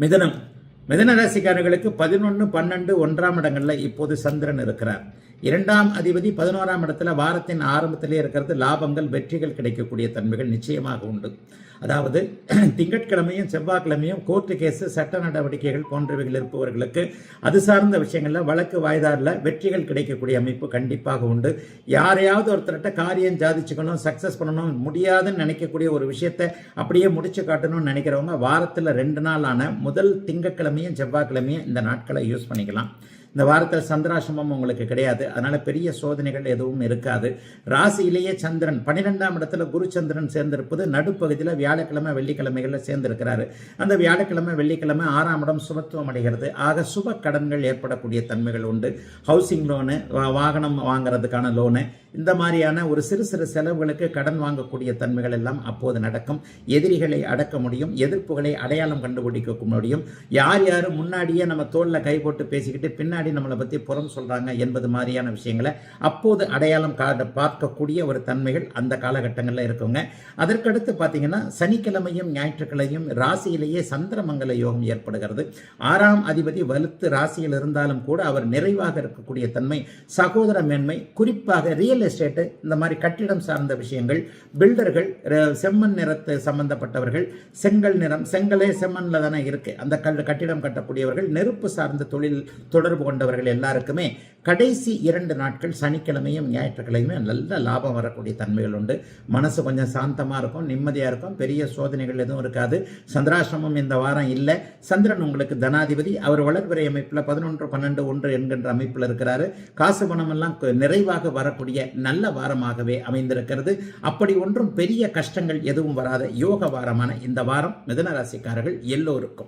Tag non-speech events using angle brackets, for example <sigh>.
மிதனம் மிதன ராசிக்காரர்களுக்கு பதினொன்று பன்னெண்டு ஒன்றாம் இடங்களில் இப்போது சந்திரன் இருக்கிறார். இரண்டாம் அதிபதி பதினோராம் இடத்துல வாரத்தின் ஆரம்பத்திலே இருக்கிறது லாபங்கள் வெற்றிகள் கிடைக்கக்கூடிய தன்மைகள் நிச்சயமாக உண்டு. அதாவது <clears throat> திங்கட்கிழமையும் செவ்வாய்க்கிழமையும் கோர்ட்டு கேஸு சட்ட நடவடிக்கைகள் போன்றவைகள் இருப்பவர்களுக்கு அது சார்ந்த விஷயங்களில் வழக்கு வாய்தாரில் வெற்றிகள் கிடைக்கக்கூடிய அமைப்பு கண்டிப்பாக உண்டு. யாரையாவது ஒருத்தர்கிட்ட காரியம் ஜாதிச்சுக்கணும் சக்ஸஸ் பண்ணணும் முடியாதுன்னு நினைக்கக்கூடிய ஒரு விஷயத்தை அப்படியே முடிச்சு காட்டணும்னு நினைக்கிறவங்க வாரத்தில் ரெண்டு நாளான முதல் திங்கட்கிழமை திங்கட்கிழமையும் செவ்வாய்க்கிழமையும் இந்த நாட்களை யூஸ் பண்ணிக்கலாம். இந்த வாரத்தில் சந்திராசிரமம் உங்களுக்கு கிடையாது. அதனால பெரிய சோதனைகள் எதுவும் இருக்காது. ராசியிலேயே சந்திரன் பன்னிரெண்டாம் இடத்துல குரு சந்திரன் சேர்ந்திருப்பது நடுப்பகுதியில் வியாழக்கிழமை வெள்ளிக்கிழமைகளில் சேர்ந்திருக்கிறாரு. அந்த வியாழக்கிழமை வெள்ளிக்கிழமை ஆறாம் இடம் சுபத்துவம் அடைகிறது. ஆக சுப கடன்கள் ஏற்படக்கூடிய தன்மைகள் உண்டு. ஹவுசிங் லோனு வாகனம் வாங்குறதுக்கான லோனு இந்த மாதிரியான ஒரு சிறு சிறு செலவுகளுக்கு கடன் வாங்கக்கூடிய தன்மைகள் எல்லாம் அப்போது நடக்கும். எதிரிகளை அடக்க முடியும். எதிர்ப்புகளை அடையாளம் கண்டுபிடிக்க முடியும். யார் யார் முன்னாடியே நம்ம தோளில் கை போட்டு பேசிக்கிட்டு பின்னாடி நம்மளை பற்றி புறம் சொல்கிறாங்க என்பது மாதிரியான விஷயங்களை அப்போது அடையாளம் காட்ட பார்க்கக்கூடிய ஒரு தன்மைகள் அந்த காலகட்டங்களில் இருக்குங்க. அதற்கடுத்து பார்த்தீங்கன்னா சனிக்கிழமையும் ஞாயிற்றுக்கிழமையும் ராசியிலேயே சந்திரமங்கல யோகம் ஏற்படுகிறது. ஆறாம் அதிபதி வலுத்து ராசியில் இருந்தாலும் கூட அவர் நிறைவாக இருக்கக்கூடிய தன்மை சகோதர மேன்மை குறிப்பாக ரியல் எஸ்டேட்டு இந்த மாதிரி கட்டிடம் சார்ந்த விஷயங்கள் பில்டர்கள் செம்மண் நிறத்து சம்பந்தப்பட்டவர்கள் செங்கல் நிறம் செங்கலே செம்மண்ணில் தானே இருக்கு. அந்த கல் கட்டிடம் கட்டக்கூடியவர்கள் நெருப்பு சார்ந்த தொழில் தொடர்பு கொண்டவர்கள் எல்லாருக்குமே கடைசி இரண்டு நாட்கள் சனிக்கிழமையும் ஞாயிற்றுக்கிழமையும் நல்ல லாபம் வரக்கூடிய தன்மைகள் உண்டு. மனசு கொஞ்சம் சாந்தமாக இருக்கும் நிம்மதியாக இருக்கும். பெரிய சோதனைகள் எதுவும் இருக்காது. சந்திராசிரமம் இந்த வாரம் இல்லை. சந்திரன் உங்களுக்கு தனாதிபதி. அவர் வளர்பிறை அமைப்பில் பதினொன்று பன்னெண்டு ஒன்று என்கின்ற அமைப்பில் இருக்கிறாரு. காசு குணமெல்லாம் கு- நிறைவாக வரக்கூடிய நல்ல வாரமாகவே அமைந்திருக்கிறது. அப்படி ஒன்றும் பெரிய கஷ்டங்கள் எதுவும் வராத யோக வாரமான இந்த வாரம் மிதன ராசிக்காரர்கள் எல்லோருக்கும்.